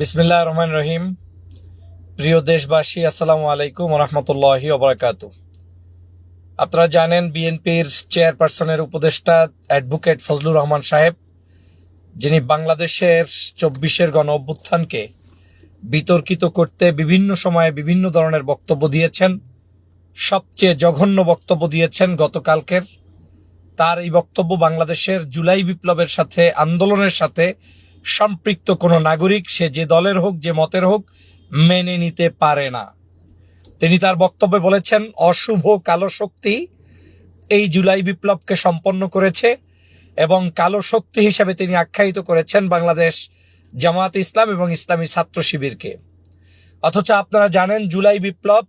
বিসমিল্লাহ রহমান রহিম। প্রিয় দেশবাসী, আসসালামু আলাইকুম রহমতুল্লাহি ওবরাকাত আপনারা জানেন বিএনপির চেয়ারপারসনের উপদেষ্টা অ্যাডভোকেট ফজলুর রহমান সাহেব, যিনি বাংলাদেশের চব্বিশের গণ অভ্যুত্থানকে বিতর্কিত করতে বিভিন্ন সময়ে বিভিন্ন ধরনের বক্তব্য দিয়েছেন, সবচেয়ে জঘন্য বক্তব্য দিয়েছেন গতকালকের। তার এই বক্তব্য বাংলাদেশের জুলাই বিপ্লবের সাথে, আন্দোলনের সাথে সম্পৃক্ত কোনো নাগরিক, সে যে দলের হোক, যে মতের হোক, মেনে নিতে পারে না। তিনি তার বক্তব্যে বলেছেন, অশুভ কালো শক্তি এই জুলাই বিপ্লবকে সম্পন্ন করেছে এবং কালো শক্তি হিসাবে তিনি আখ্যায়িত করেছেন বাংলাদেশ জামাত ইসলাম এবং ইসলামী ছাত্র শিবিরকে। অথচ আপনারা জানেন, জুলাই বিপ্লব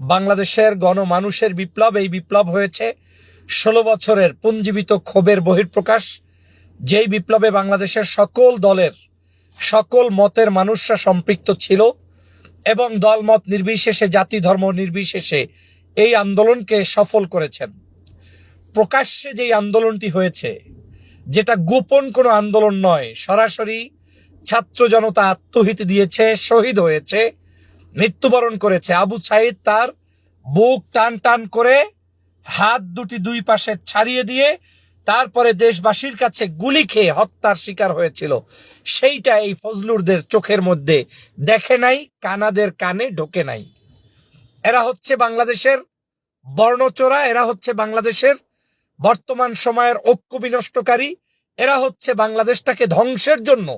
বাংলাদেশের গণমানুষের বিপ্লব, এই বিপ্লব হয়েছে ষোলো বছরের পুঞ্জীবিত ক্ষোভের বহিঃপ্রকাশ যেই বিপ্লবে বাংলাদেশের সকল দলের, সকল মতের মানুষরা সম্পৃক্ত ছিল এবং দলমত নির্বিশেষে, জাতি ধর্ম নির্বিশেষে এই আন্দোলনকে সফল করেছেন। প্রকাশ্যে যেই আন্দোলনটি হয়েছে, যেটা গোপন কোনো আন্দোলন নয়, সরাসরি ছাত্র জনতা আত্মহিত দিয়েছে, শহীদ হয়েছে, মৃত্যুবরণ করেছে। আবু সাইদ তার বুক টান টান করে হাত দুটি দুই পাশে ছাড়িয়ে দিয়ে তারপরে দেশবাসীর কাছে গুলি খেয়ে হত্যার শিকার হয়েছিল। সেইটা এই ফজলুরদের চোখের মধ্যে দেখে নাই, কানাদের কানে ঢোকে নাই। এরা হচ্ছে বাংলাদেশের বর্ণচোরা, এরা হচ্ছে বাংলাদেশের বর্তমান সময়ের ঐক্য বিনষ্টকারী, এরা হচ্ছে বাংলাদেশটাকে ধ্বংসের জন্য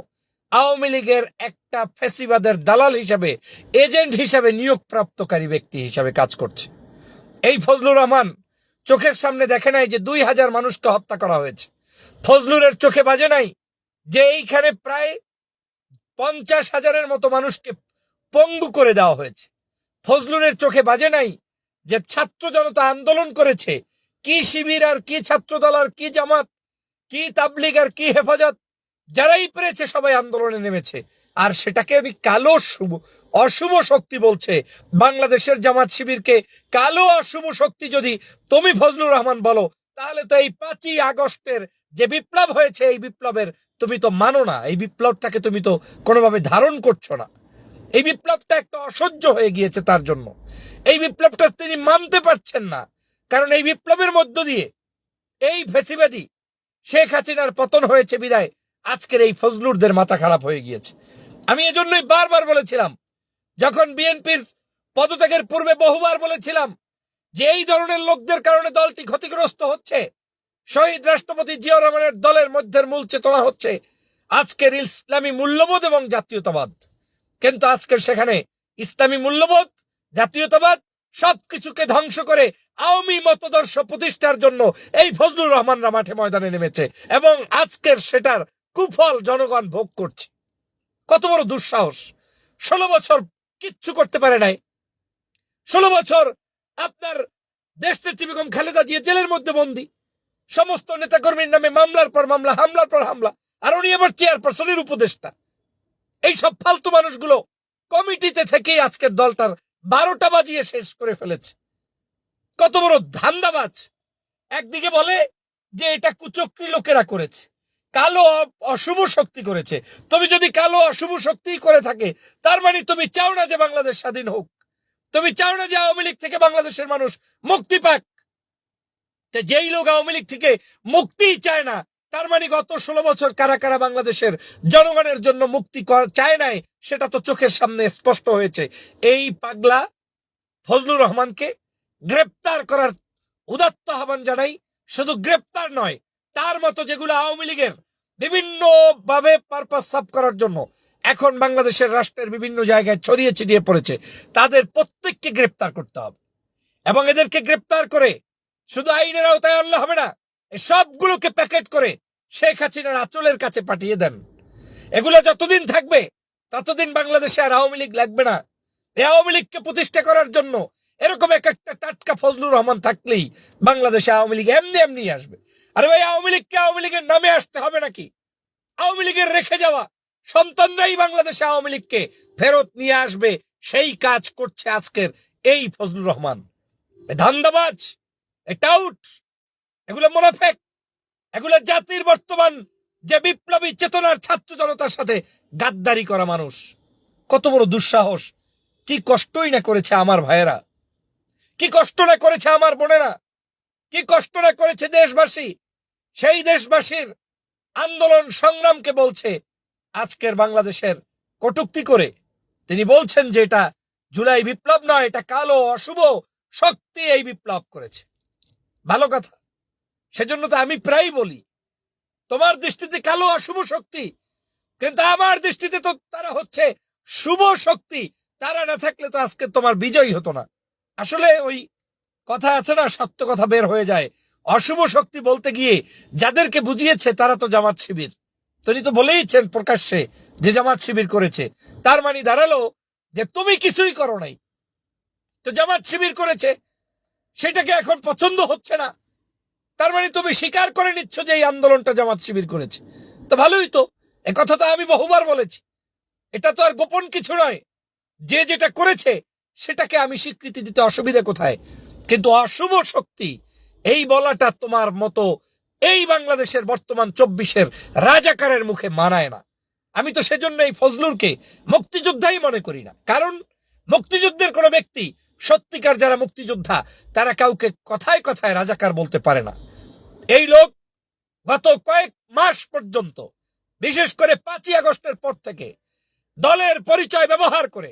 আওয়ামী লীগের একটা ফেসিবাদের দালাল হিসাবে, এজেন্ট হিসাবে নিয়োগপ্রাপ্তকারী ব্যক্তি হিসাবে কাজ করছে। এই ফজলুর রহমান চোখের সামনে দেখে নাই যে দুই হাজার মানুষকে হত্যা করা হয়েছে। ফজলুরের চোখে বাজে নাই যে এইখানে প্রায় পঞ্চাশ হাজারের মতো মানুষকে পঙ্গু করে দেওয়া হয়েছে। ফজলুরের চোখে বাজে নাই যে ছাত্র জনতা আন্দোলন করেছে। কি শিবির আর কি ছাত্রদল আর কি জামাত, কি তাবলিগ আর কি হেফাজত, যারাই পেরেছে সবাই আন্দোলনে নেমেছে। আর সেটাকে আমি কালো অশুভ শক্তি বলছে। বাংলাদেশের জামাত শিবিরকে কালো অশুভ শক্তি যদি তুমি ফজলুর রহমান বলো, তাহলে তো এই পাঁচই আগস্টের যে বিপ্লব হয়েছে, এই বিপ্লবের তুমি তো মানো না। এই বিপ্লবটাকে তুমি তো কোনোভাবে ধারণ করছ না। এই বিপ্লবটা একটা অসহ্য হয়ে গিয়েছে তার জন্য। এই বিপ্লবটা তিনি মানতে পারছেন না। কারণ এই বিপ্লবের মধ্য দিয়ে এই ফেসিবাদী শেখ হাসিনার পতন হয়েছে বিদায়। আজকের এই ফজলুরদের মাথা খারাপ হয়ে গিয়েছে। আমি এজন্যই বারবার বলেছিলাম যখন বিএনপির পদত্যাগের পূর্বে বহুবার বলেছিলাম যে এই ধরনের লোকদের কারণে দলটি ক্ষতিগ্রস্ত হচ্ছে, শহীদ রাষ্ট্রপতি জিয়া রহমানের দলের মধ্যে মূল চেতনা হচ্ছে আজকের ইসলামী মূল্যবোধ এবং জাতীয়তাবাদ। কিন্তু আজকের সেখানে ইসলামী মূল্যবোধ, জাতীয়তাবাদ সবকিছুকে ধ্বংস করে আওয়ামী মতদর্শ প্রতিষ্ঠার জন্য এই ফজলুর রহমানরা মাঠে ময়দানে নেমেছে এবং আজকের সেটার কুফল জনগণ ভোগ করছে। কত বড় দুঃসাহস। ষোলো বছর কিচ্ছু করতে পারে নাই। ষোলো বছর আপনার দেশনেত্রী বেগম খালেদা জিয়া জেলের মধ্যে বন্দী। সমস্ত নেতাকর্মীর নামে মামলার পর মামলা, হামলার পর হামলা, আর উনি এবার চেয়ারপারসনের উপদেষ্টা। এই সব ফালতু মানুষগুলো কমিটিতে থেকেই আজকের দলটার বারোটা বাজিয়ে শেষ করে ফেলেছে। কত বড় ধান্দাবাজ। একদিকে বলে যে এটা কুচক্রি লোকেরা করেছে। কালো অশুভ শক্তি করেছে। তুমি যদি কালো অশুভ শক্তি করে থাকে, তার মানে তুমি চাও না যে বাংলাদেশ স্বাধীন হোক। তুমি চাও না যে আওয়ামী লীগ থেকে বাংলাদেশের মানুষ মুক্তি পাক। যেই লোক আওয়ামী লীগ থেকে মুক্তিই চায় না, তার মানে গত ষোলো বছর কারা কারা বাংলাদেশের জনগণের জন্য মুক্তি চায় নাই, সেটা তো চোখের সামনে স্পষ্ট হয়েছে। এই পাগলা ফজলুর রহমানকে গ্রেপ্তার করার উদাত্ত আহ্বান জানাই, শুধু গ্রেপ্তার নয় তার মতো যেগুলো আওয়ামী লীগের বিভিন্ন ভাবে পারপাস সাফ করার জন্য এখন বাংলাদেশের রাষ্ট্রের বিভিন্ন জায়গায় ছড়িয়ে ছিটিয়ে পড়েছে, তাদের প্রত্যেককে গ্রেপ্তার করতে হবে। এবং এদেরকে গ্রেপ্তার করে শুধু আইনের আওতায় আনলে হবে না সবগুলোকে প্যাকেট করে শেখ হাসিনার আচলের কাছে পাঠিয়ে দেন। এগুলো যতদিন থাকবে, ততদিন বাংলাদেশে আর আওয়ামী লীগ লাগবে না। এই আওয়ামী লীগকে প্রতিষ্ঠা করার জন্য এরকম এক একটা টাটকা ফজলুর রহমান থাকলেই বাংলাদেশে আওয়ামী লীগ এমনি এমনি আসবে। আরে ভাই, আওয়ামী লীগকে আওয়ামী লীগের নামে আসতে হবে নাকি? আওয়ামী লীগের রেখে যাওয়া। সন্তানরাই বাংলাদেশে আওয়ামী লীগকে ফেরত নিয়ে আসবে। সেই কাজ করছে আজকের এই ফজলুর রহমান। ধান্দাবাজ টাউট, এগুলো মোনাফেক, এগুলো জাতির বর্তমান যে বিপ্লবী চেতনার ছাত্র জনতার সাথে গাদ্দারি করা মানুষ। কত বড় দুঃসাহস। কি কষ্টই না করেছে আমার ভাইয়েরা। কি কষ্ট না করেছে আমার বোনেরা। কি কষ্ট না করেছে দেশবাসী। সেই দেশবাসীর আন্দোলন সংগ্রামকে বলছে আজকের বাংলাদেশের কটুক্তি করে। তিনি বলছেন যে এটা জুলাই বিপ্লব নয়, এটা কালো অশুভ শক্তি এই বিপ্লব করেছে। ভালো কথা। সেজন্য তো আমি প্রায় বলি, তোমার দৃষ্টিতে কালো অশুভ শক্তি, কিন্তু আমার দৃষ্টিতে তো তারা হচ্ছে শুভ শক্তি, তারা না থাকলে তো আজকে তোমার বিজয় হতো না। আসলে ওই কথা আছে না, সত্য কথা বের হয়ে যায়। অশুভ শক্তি বলতে গিয়ে যাদেরকে বুঝিয়েছে তারা তো জামাত শিবির। তিনি তো বলেইছেন প্রকাশ্যে যে জামাত শিবির করেছে। তার মানে দাঁড়াল যে তুমি কিছুই করো নাই। তো জামাত শিবির করেছে, সেটাকে এখন পছন্দ হচ্ছে না। তার মানে তুমি স্বীকার করে নিচ্ছ যে এই আন্দোলনটা জামাত শিবির করেছে। তো ভালোই তো, এ কথা তো আমি বহুবার বলেছি। এটা তো আর গোপন কিছু নয়। যে যেটা করেছে, সেটাকে আমি স্বীকৃতি দিতে অসুবিধা কোথায়? কিন্তু অশুভ শক্তি এই বলাটা তোমার মতো এই বাংলাদেশের বর্তমান চব্বিশের রাজাকারের মুখে মানায় না। আমি তো সেজন্য এই ফজলুরকে মুক্তিযোদ্ধাই মনে করি না। কারণ মুক্তিযুদ্ধের কোনো ব্যক্তি, সত্যিকার যারা মুক্তিযোদ্ধা, তারা কাউকে কথায় কথায় রাজাকার বলতে পারে না। এই লোক গত কয়েক মাস পর্যন্ত, বিশেষ করে পাঁচই আগস্টের পর থেকে, দলের পরিচয় ব্যবহার করে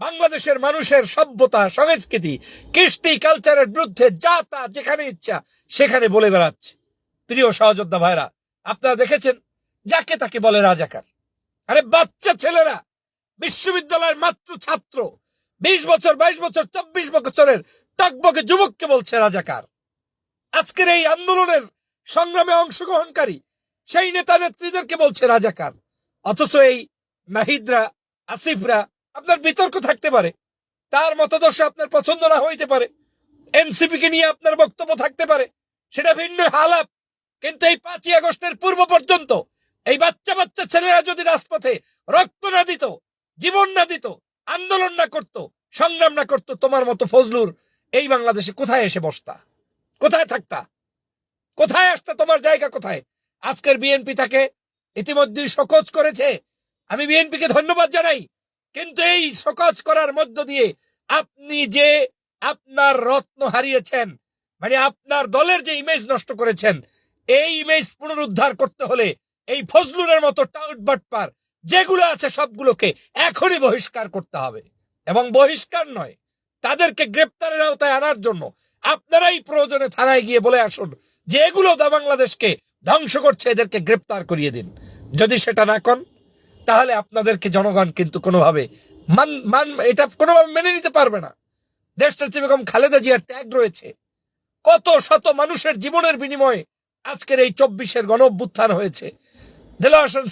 বাংলাদেশের মানুষের সভ্যতা, সংস্কৃতি, কৃষ্টি কালচারের বিরুদ্ধে যা তা যেখানে ইচ্ছা সেখানে বলে বেড়াচ্ছে। প্রিয় সহযোদ্ধা ভাইরা, আপনারা দেখেছেন? যাকে তাকে বলে রাজাকার। আরে বাচ্চা ছেলেরা, বিশ্ববিদ্যালয়ের মাত্র ছাত্র, বিশ বছর, বাইশ বছর, চব্বিশ বছরের টকবকে যুবককে বলছে রাজাকার। আজকের এই আন্দোলনের সংগ্রামে অংশগ্রহণকারী সেই নেতা নেত্রীদেরকে বলছে রাজাকার। অথচ এই নাহিদরা আসিফরা আপনার বিতর্ক থাকতে পারে। তার মতদর্শ আপনার পছন্দ না হইতে পারে। এনসিপি কে নিয়ে আপনার বক্তব্য থাকতে পারে। সেটা ভিন্ন হালাপ। কিন্তু এই পাঁচই আগস্টের পূর্ব পর্যন্ত এই বাচ্চা বাচ্চা ছেলেরা যদি রাজপথে রক্ত না দিত, জীবন না দিত, আন্দোলন না করত, সংগ্রাম না করত, তোমার মতো ফজলুর এই বাংলাদেশে কোথায় এসে বসতা? কোথায় থাকতা? কোথায় আসতা? তোমার জায়গা কোথায়? আজকের বিএনপি তাকে ইতিমধ্যেই সকোচ করেছে। আমি বিএনপিকে ধন্যবাদ জানাই। কিন্তু এই সকোচ করার মধ্য দিয়ে আপনি যে আপনার রত্ন হারিয়েছেন মানে আপনার দলের যে ইমেজ নষ্ট করেছেন, এই ইমেজ পুনরুদ্ধার করতে হলে এই ফজলুরের মতো টাউট বাটপার, যেগুলো আছে সবগুলোকে এখনই বহিষ্কার করতে হবে। এবং বহিষ্কার নয়, তাদেরকে গ্রেপ্তারের আওতায় আনার জন্য আপনারাই প্রয়োজনে থানায় গিয়ে বলে আসুন যে এগুলো বাংলাদেশকে ধ্বংস করছে, এদেরকে গ্রেপ্তার করিয়ে দিন। যদি সেটা না করেন তাহলে আপনাদেরকে জনগণ কিন্তু কোনোভাবে মান মান, এটা কোনোভাবে মেনে নিতে পারবে না। দেশটাতে বেগম খালেদা জিয়ার ত্যাগ রয়েছে। কত শত মানুষের জীবনের বিনিময়ে আজকের এই চব্বিশের গণ অভ্যুত্থান হয়েছে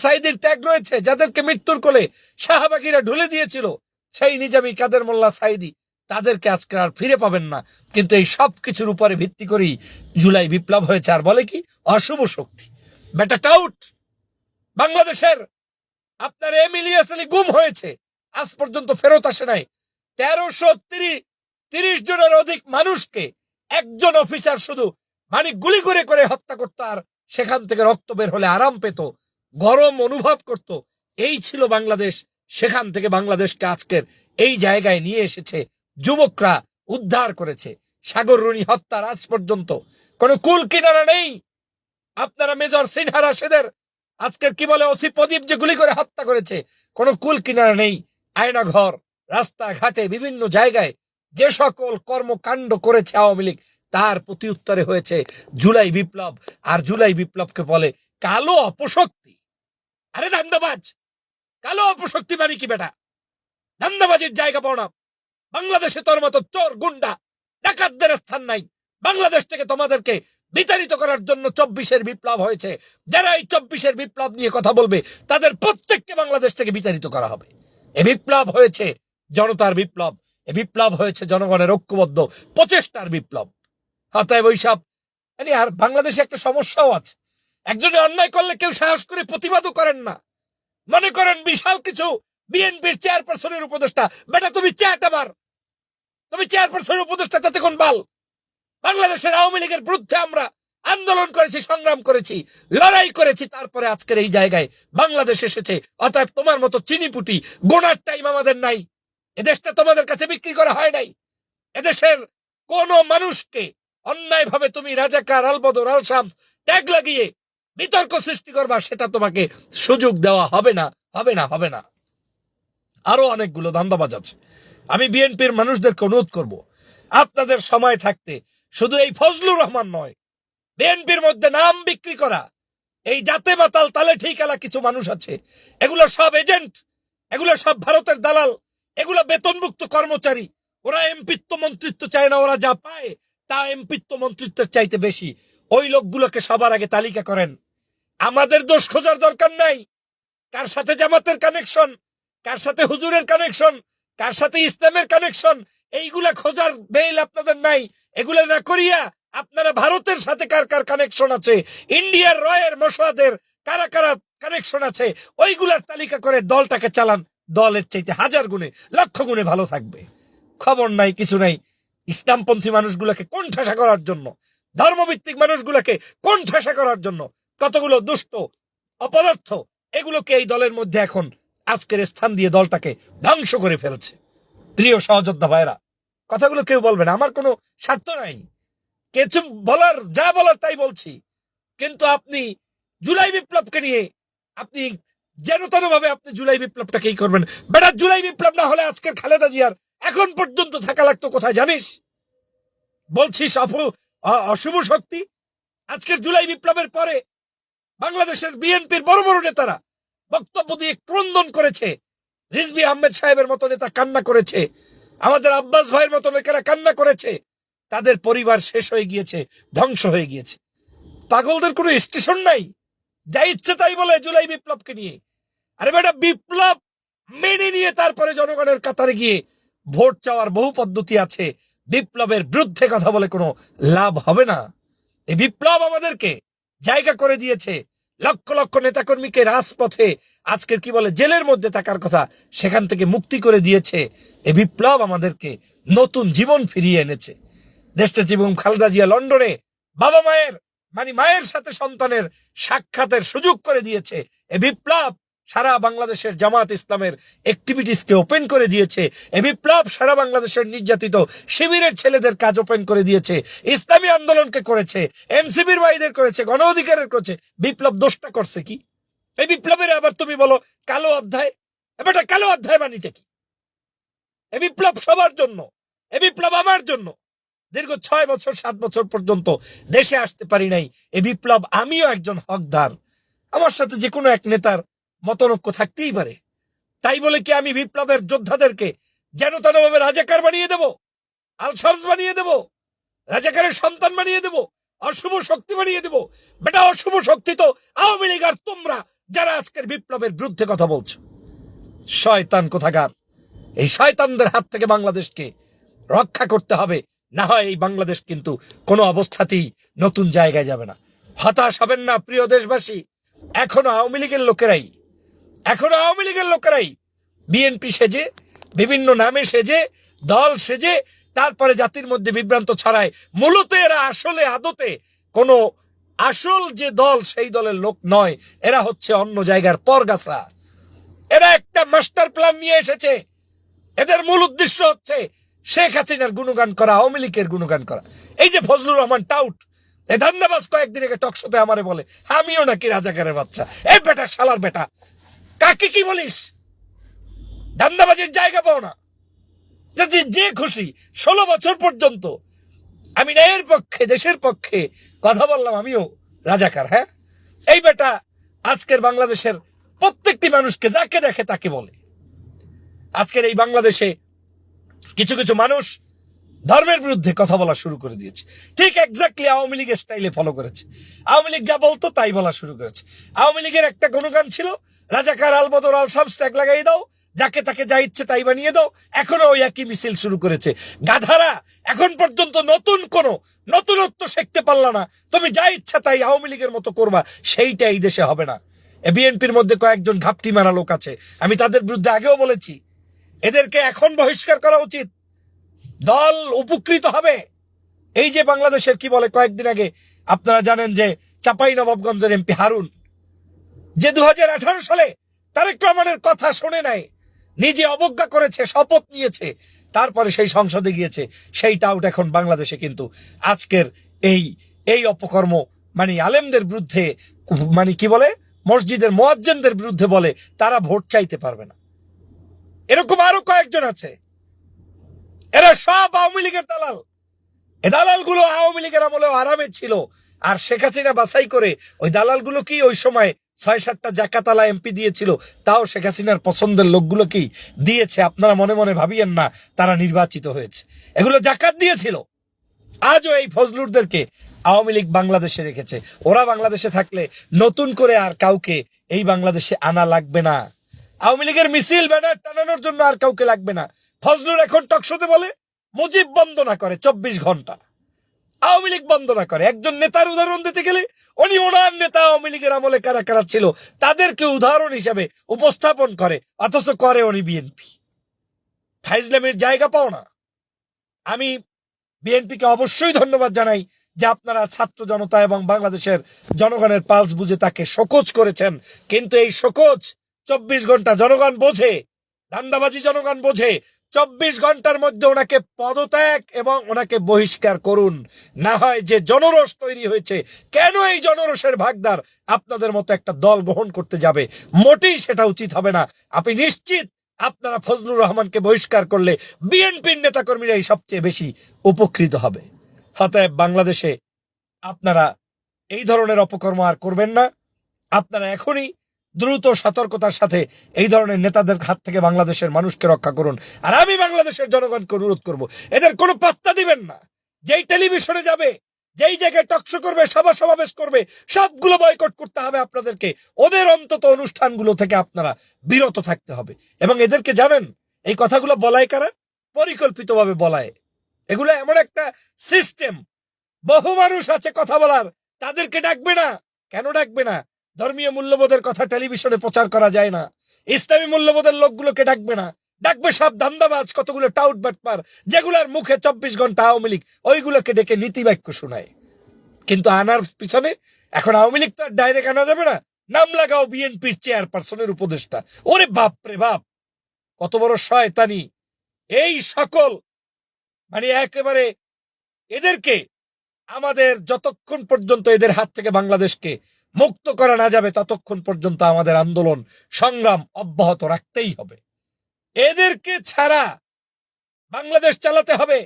সাইদির ত্যাগ রয়েছে, যাদেরকে মৃত্যুর কোলে শাহবাগীরা ঢুলে দিয়েছিল, সেই নিজামী কাদের মোল্লা সাইদি, তাদেরকে আজকে আর ফিরে পাবেন না। কিন্তু এই সব কিছুর উপরে ভিত্তি করেই জুলাই বিপ্লব হয়েছে। আর বলে কি? অশুভ শক্তি। বেটা টাউট বাংলাদেশের আপনার এমিলিয়াস আলী গুম হয়েছে। আজ পর্যন্ত ফেরত আসে নাই। তেরোশো তিরিশ জনের অধিক মানুষকে একজন অফিসার শুধু মানে গুলি করে করে হত্যা করতো আর সেখান থেকে রক্ত বের হলে আরাম পেত, গরম অনুভব করত। এই ছিল বাংলাদেশ। সেখান থেকে বাংলাদেশকে আজকের এই জায়গায় নিয়ে এসেছে যুবকরা উদ্ধার করেছে। সাগর রুনি হত্যার আজ পর্যন্ত কোনো কুল কিনারা নেই। আপনারা মেজর সিনহা রাশেদের আজকের কি বলে ওসি প্রদীপ যে গুলি করে হত্যা করেছে? কোনো কুল কিনারা নেই, আয়না ঘর, রাস্তাঘাটে বিভিন্ন জায়গায় যে সকল কর্মকাণ্ড করেছে আওয়ামী লীগ, তার প্রতি উত্তরে হয়েছে জুলাই বিপ্লব। আর জুলাই বিপ্লবকে বলে কালো অপশক্তি। আরে দান্দাবাজ কালো অপশক্তি মানে কি বেটা? দান্দাবাজির জায়গা পাও বাংলাদেশে তোর মতো চোর, গুন্ডা, ডাকাতদের স্থান নাই। বাংলাদেশ থেকে তোমাদেরকে বিতাড়িত করার জন্য চব্বিশের বিপ্লব হয়েছে। যারা এই চব্বিশের বিপ্লব নিয়ে কথা বলবে, তাদের প্রত্যেককে বাংলাদেশ থেকে বিতাড়িত করা হবে। এ বিপ্লব হয়েছে জনতার বিপ্লব। এ বিপ্লব হয়েছে জনগণের ঐক্যবদ্ধ, প্রচেষ্টার বিপ্লব। অতএব ওইসব মানে আর বাংলাদেশে একটা সমস্যাও আছে। একজনে অন্যায় করলে কেউ সাহস করে প্রতিবাদও করেন না। মনে করেন বিশাল কিছু বিএনপির চেয়ারপারসনের উপদেষ্টা, বেটা, তুমি চেয়ারটা মার তুমি চেয়ারপারসনের উপদেষ্টা, তাতে কোন বাল? বাংলাদেশের আওয়ামী লীগের বিরুদ্ধে আমরা আন্দোলন করেছি, সংগ্রাম করেছি, লড়াই করেছি, তারপরে আজকের এই জায়গায় বাংলাদেশ এসেছে। অতএব তোমার মতো চিনিপুটি, গোনার টাইম আমাদের নাই। এদেশটা তোমাদের কাছে বিক্রি করা হয় নাই। এদেশের কোন মানুষকে অন্যায়ভাবে তুমি রাজাকার, আলবদর আলসাম ট্যাগ লাগিয়ে বিতর্ক সৃষ্টি করবা, সেটা তোমাকে সুযোগ দেওয়া হবে না হবে না হবে না। আরও অনেকগুলো ধান্দাবাজ আছে। আমি বিএনপির মানুষদেরকে অনুরোধ করব, আপনাদের সময় থাকতে শুধু এই ফজলুর রহমান নয়, বিএনপির মধ্যে নাম বিক্রি করা, এই জাতে মাতাল তালে ঠিকালা কিছু মানুষ আছে। এগুলো সব এজেন্ট, এগুলো সব ভারতের দালাল, এগুলো বেতনমুক্ত কর্মচারী। ওরা এমপিত্ব মন্ত্রিত্ব চায় না, ওরা যা পায় তা এমপিত্ব মন্ত্রিত্বের চাইতে বেশি। ওই লোকগুলোকে সবার আগে তালিকা করেন। আমাদের দোষ খোঁজার দরকার নাই। কার সাথে জামাতের কানেকশন, কার সাথে হুজুরের কানেকশন, কার সাথে ইসলামের কানেকশন, এইগুলা খোঁজার বেল আপনাদের নাই। এগুলা না করিয়া আপনারা ভারতের সাথে কার কার কানেকশন আছে? ইন্ডিয়ার রয়ের মশাদের কারা কারা কানেকশন আছে? ওইগুলার তালিকা করে দলটাকে চালান। দলের চাইতে হাজার গুণে, লক্ষ গুণে ভালো থাকবে। খবর নাই, কিছু নাই। ইসলামপন্থী মানুষগুলোকে কোন ঠাসা করার জন্য, ধর্মভিত্তিক মানুষগুলোকে কোন ঠাসা করার জন্য কতগুলো দুষ্ট, অপদার্থ, এগুলোকে এই দলের মধ্যে এখন আজকের স্থান দিয়ে দলটাকে ধ্বংস করে ফেলছে। প্রিয় সহযোদ্ধা ভাইরা কথাগুলো কেউ বলবে না। আমার কোনো স্বার্থ নাই। কিছু বলার, যা বলার তাই বলছি। কিন্তু আপনি জুলাই বিপ্লবকে নিয়ে আপনি যেন তেন ভাবে আপনি জুলাই বিপ্লবটাকেই করবেন। বেটা, জুলাই বিপ্লব না হলে আজকের খালেদা জিয়ার এখন পর্যন্ত থাকা লাগতো কোথায় জানিস? বলছিস অশুভ শক্তি। আজকের জুলাই বিপ্লবের পরে বাংলাদেশের বিএনপির বড় বড় নেতারা বক্তব্য দিয়ে ক্রন্দন করেছে। রিজবি আহমেদ সাহেবের মতো নেতা কান্না করেছে। আমাদের আব্বাস ভাইয়ের মতো লোকেরা কান্না করেছে। তাদের পরিবার শেষ হয়ে গিয়েছে, ধ্বংস হয়ে গিয়েছে। পাগলদের কোনো স্টেশন নাই। যা ইচ্ছে তাই বলে জুলাই বিপ্লবকে নিয়ে। আরে বেটা, বিপ্লব মেনে নিয়ে তারপরে জনগণের কাতারে গিয়ে ভোট চাওয়ার বহু পদ্ধতি আছে। বিপ্লবের বিরুদ্ধে কথা বলে কোনো লাভ হবে না। এই বিপ্লব আমাদেরকে জায়গা করে দিয়েছে। লক্ষ লক্ষ নেতাকর্মীকে রাজপথে আজকের কি বলে, জেলের মধ্যে থাকার কথা সেখান থেকে মুক্তি করে দিয়েছে। এ বিপ্লব আমাদেরকে নতুন জীবন ফিরিয়ে এনেছে। দেশটা জীবন খালেদা জিয়া লন্ডনে বাবা মায়ের মানে মায়ের সাথে সন্তানের সাক্ষাতের সুযোগ করে দিয়েছে। এ বিপ্লব সারা বাংলাদেশের জামাত ইসলামের অ্যাক্টিভিটিসকে ওপেন করে দিয়েছে। এ বিপ্লব সারা বাংলাদেশের নির্যাতিত শিবিরের ছেলেদের কাজ ওপেন করে দিয়েছে। ইসলামী আন্দোলনকে করেছে এনসিবির ভাইদের করেছে গণ অধিকারের করেছে। বিপ্লব দোষটা করছে কি? এই বিপ্লবের আবার তুমি বলো, কালো অধ্যায়? এবারটা কালো অধ্যায় মানিটা কি? এ বিপ্লব সবার জন্য, এ বিপ্লব আমার জন্য। দীর্ঘ ছয় বছর, সাত বছর পর্যন্ত দেশে আসতে পারি নাই। এ বিপ্লব আমিও একজন হকদার। আমার সাথে যে কোনো এক নেতার মতনক্য থাকতেই পারে। তাই বলে কি আমি বিপ্লবের যোদ্ধাদেরকে যেন তেনভাবে রাজাকার বানিয়ে দেব? আলসামস বানিয়ে দেব? রাজাকারের সন্তান বানিয়ে দেব? অশুভ শক্তি বানিয়ে দেব? বেটা, অশুভ শক্তি তো আওয়ামী লীগ আর তোমরা যারা আজকের বিপ্লবের বিরুদ্ধে কথা বলছো, শয়তান কোথাকার? এই শয়তানদের হাত থেকে বাংলাদেশকে রক্ষা করতে হবে, না হয় এই বাংলাদেশ কিন্তু কোনো অবস্থাতেই নতুন জায়গায় যাবে না। হতাশ হবেন না, প্রিয় দেশবাসী। এখনও আওয়ামী লীগের লোকেরাই, এখনও আওয়ামী লীগের লোকেরাই বিএনপি সেজে, বিভিন্ন নামে সেজে, দল সেজে, তারপরে জাতির মধ্যে বিভ্রান্ত ছড়ায়। মূলত এরা আসলে আদতে কোনো আসল যে দল, সেই দলের লোক নয়, এরা হচ্ছে অন্য জায়গার পরগাছা। এরা একটা মাস্টার প্ল্যান নিয়ে এসেছে। এদের মূল উদ্দেশ্য হচ্ছে শেখ হাসিনার গুণগান করা, আওয়ামী লীগের গুণগান করা। এই যে ফজলুর রহমান টাউট এই ধান্দাবাজ কয়েকদিন আগে টকশোতে আমারে বলে, আমিও নাকি রাজাকারের বাচ্চা। এই বেটা, শালার বেটা, কাকে কি বলিস? ধান্দাবাজের জায়গা পাও না। যে খুশি, ষোলো বছর পর্যন্ত আমি ন্যায়ের পক্ষে, দেশের পক্ষে কথা বললাম আমিও, রাজাকার হ্যাঁ? এই বেটা আজকের বাংলাদেশের প্রত্যেকটি মানুষকে যাকে দেখে তাকে বলে। আজকের এই বাংলাদেশে কিছু কিছু মানুষ ধর্মের বিরুদ্ধে কথা বলা শুরু করে দিয়েছে। ঠিক এক্স্যাক্টলি আওয়ামী লীগের স্টাইলে ফলো করেছে। আওয়ামী লীগ যা বলতো তাই বলা শুরু করেছে। আওয়ামী লীগের একটা গুণগান ছিল, রাজাকার আলবদর আল সব স্ট্যাক লাগাই দাও যাকে তাকে যা ইচ্ছে তাই বানিয়ে দাও। এখনও ওই একই মিছিল শুরু করেছে। গাধারা, এখন পর্যন্ত নতুন কোনো নতুনত্ব শিখতে পারলা না। তুমি যা ইচ্ছা তাই আওয়ামী লীগের মতো করবা, সেইটা এই দেশে হবে না। বিএনপির মধ্যে কয়েকজন ঘাপটি মারা লোক আছে। আমি তাদের বিরুদ্ধে আগেও বলেছি। এদেরকে এখন বহিষ্কার করা উচিত। দল উপকৃত হবে। এই যে বাংলাদেশের কি বলে কয়েকদিন আগে, আপনারা জানেন যে চাপাই নবাবগঞ্জের এমপি হারুন। যে দু হাজার আঠারো সালে তারেক রহমানের কথা শোনে নাই নিজে অবজ্ঞা করেছে, শপথ নিয়েছে, তারপরে সেই সংসদে গিয়েছে। সেইটা আউট এখন বাংলাদেশে কিন্তু আজকের এই এই অপকর্ম মানে আলেমদের বিরুদ্ধে মানে কি বলে, মসজিদের মোয়াজ্জেনদের বিরুদ্ধে বলে, তারা ভোট চাইতে পারবে না। এরকম আরও কয়েকজন আছে। এরা সব আওয়ামী লীগের দালাল। এ দালালগুলো আওয়ামী লীগের আমলেও আরামে ছিল। আর শেখ হাসিনা বাছাই করে ওই দালালগুলো কি ওই সময় ছয় সাতটা জাকাতালা এমপি দিয়েছিল, তাও শেখ হাসিনার পছন্দের লোকগুলো কি দিয়েছে? আপনারা মনে মনে ভাবিয়েন না, তারা নির্বাচিত হয়েছে। এগুলো জাকাত দিয়েছিল। আজও এই ফজলুরদেরকে আওয়ামী লীগ বাংলাদেশে রেখেছে। ওরা বাংলাদেশে থাকলে নতুন করে আর কাউকে এই বাংলাদেশে আনা লাগবে না। আওয়ামী লীগের মিছিল, ব্যানার টানানোর জন্য আর কাউকে লাগবে না। ফজলুর এখন টকশোতে বলে, মুজিব বন্দনা করে চব্বিশ ঘণ্টা। আওয়ামী লীগ বন্দনা করে। একজন নেতার উদাহরণ দিতে গেলে উনি ওনার নেতা আওয়ামী লীগের আমলে কারা কারা ছিল, তাদেরকে উদাহরণ হিসাবে উপস্থাপন করে, অথচ করে উনি বিএনপি। ফাইজলামের জায়গা পাও না। আমি বিএনপিকে অবশ্যই ধন্যবাদ জানাই যে আপনারা ছাত্র জনতা এবং বাংলাদেশের জনগণের পালস বুঝে তাকে শোকজ করেছেন। কিন্তু এই শোকজ চব্বিশ ঘণ্টা জনগণ বোঝে, ধান্দাবাজি জনগণ বোঝে চব্বিশ ঘণ্টার মধ্যে ওনাকে পদত্যাগ এবং ওনাকে বহিষ্কার করুন। না হয় যে জনরস তৈরি হয়েছে। কেন এই জনরসের ভাগদার আপনাদের মতো একটা দল গ্রহণ করতে যাবে? মোটেই সেটা উচিত হবে না। আপনি নিশ্চিত আপনারা ফজলুর রহমানকে বহিষ্কার করলে বিএনপির নেতাকর্মীরাই সবচেয়ে বেশি উপকৃত হবে? অতএব বাংলাদেশে আপনারা এই ধরনের অপকর্ম আর করবেন না। আপনারা এখনই দ্রুত সতর্কতার সাথে এই ধরনের নেতাদের হাত থেকে বাংলাদেশের মানুষকে রক্ষা করুন। আর আমি বাংলাদেশের জনগণকে অনুরোধ করব, এদের কোনো পাত্তা দিবেন না। যেই টেলিভিশনে যাবে, যেই জায়গায় টকশো করবে, সভা সমাবেশ করবে, সবগুলো বয়কট করতে হবে আপনাদেরকে। ওদের অন্তত অনুষ্ঠানগুলো থেকে আপনারা বিরত থাকতে হবে। এবং এদেরকে জানেন, এই কথাগুলো বলায় কারা? পরিকল্পিতভাবে বলায়। এগুলো এমন একটা সিস্টেম বহু মানুষ আছে কথা বলার, তাদেরকে ডাকবে না। কেন ডাকবে না? ধর্মীয় মূল্যবোধের কথা টেলিভিশনে প্রচার করা যায় না। ইসলামী মূল্যবোধের লোকগুলোকে ডাকবে না। ডাকবে সব ধান্দাবাজ, কতগুলো টাউট বাটপার, যেগুলোর মুখে চব্বিশ ঘণ্টা আওয়ামী লীগ, ওইগুলোকে ডেকে নীতি বাক্য শোনায়। কিন্তু আনার পিছনে এখন আওয়ামী লীগ তো আর ডাইরেক্ট আনা যাবে না। নাম লাগাও বিএনপির চেয়ারপারসনের উপদেষ্টা। ওরে বাপ রে বাপ! কত বড় শয়তানি। এই সকল মানে একেবারে এদেরকে, আমাদের যতক্ষণ পর্যন্ত এদের হাত থেকে বাংলাদেশকে মুক্ত করা না যাবে, ততক্ষণ পর্যন্ত আমাদের আন্দোলন সংগ্রাম অব্যাহত রাখতেই হবে। এদেরকে ছাড়া বাংলাদেশ চালাতে হবে।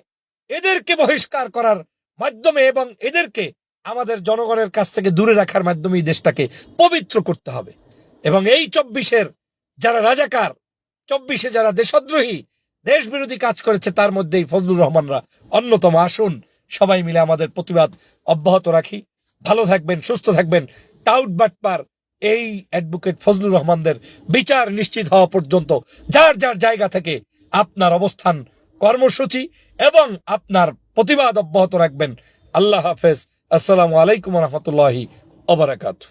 এদেরকে বহিষ্কার করার মাধ্যমে এবং এদেরকে আমাদের জনগণের কাছ থেকে দূরে রাখার মাধ্যমে দেশটাকে পবিত্র করতে হবে। এবং এই চব্বিশের যারা রাজাকার, চব্বিশে যারা দেশদ্রোহী দেশ বিরোধী কাজ করেছে, তার মধ্যেই ফজলুর রহমানরা অন্যতম। আসুন সবাই মিলে আমাদের প্রতিবাদ অব্যাহত রাখি। ভালো থাকবেন, সুস্থ থাকবেন। টাউট বাটপার, এই অ্যাডভোকেট ফজলুর রহমানদের বিচার নিশ্চিত হওয়া পর্যন্ত যার যার জায়গা থেকে আপনার অবস্থান, কর্মসূচি এবং আপনার প্রতিবাদ অব্যাহত রাখবেন। আল্লাহ হাফেজ। আসসালামু আলাইকুম রহমতুল্লাহি অবরাকাতু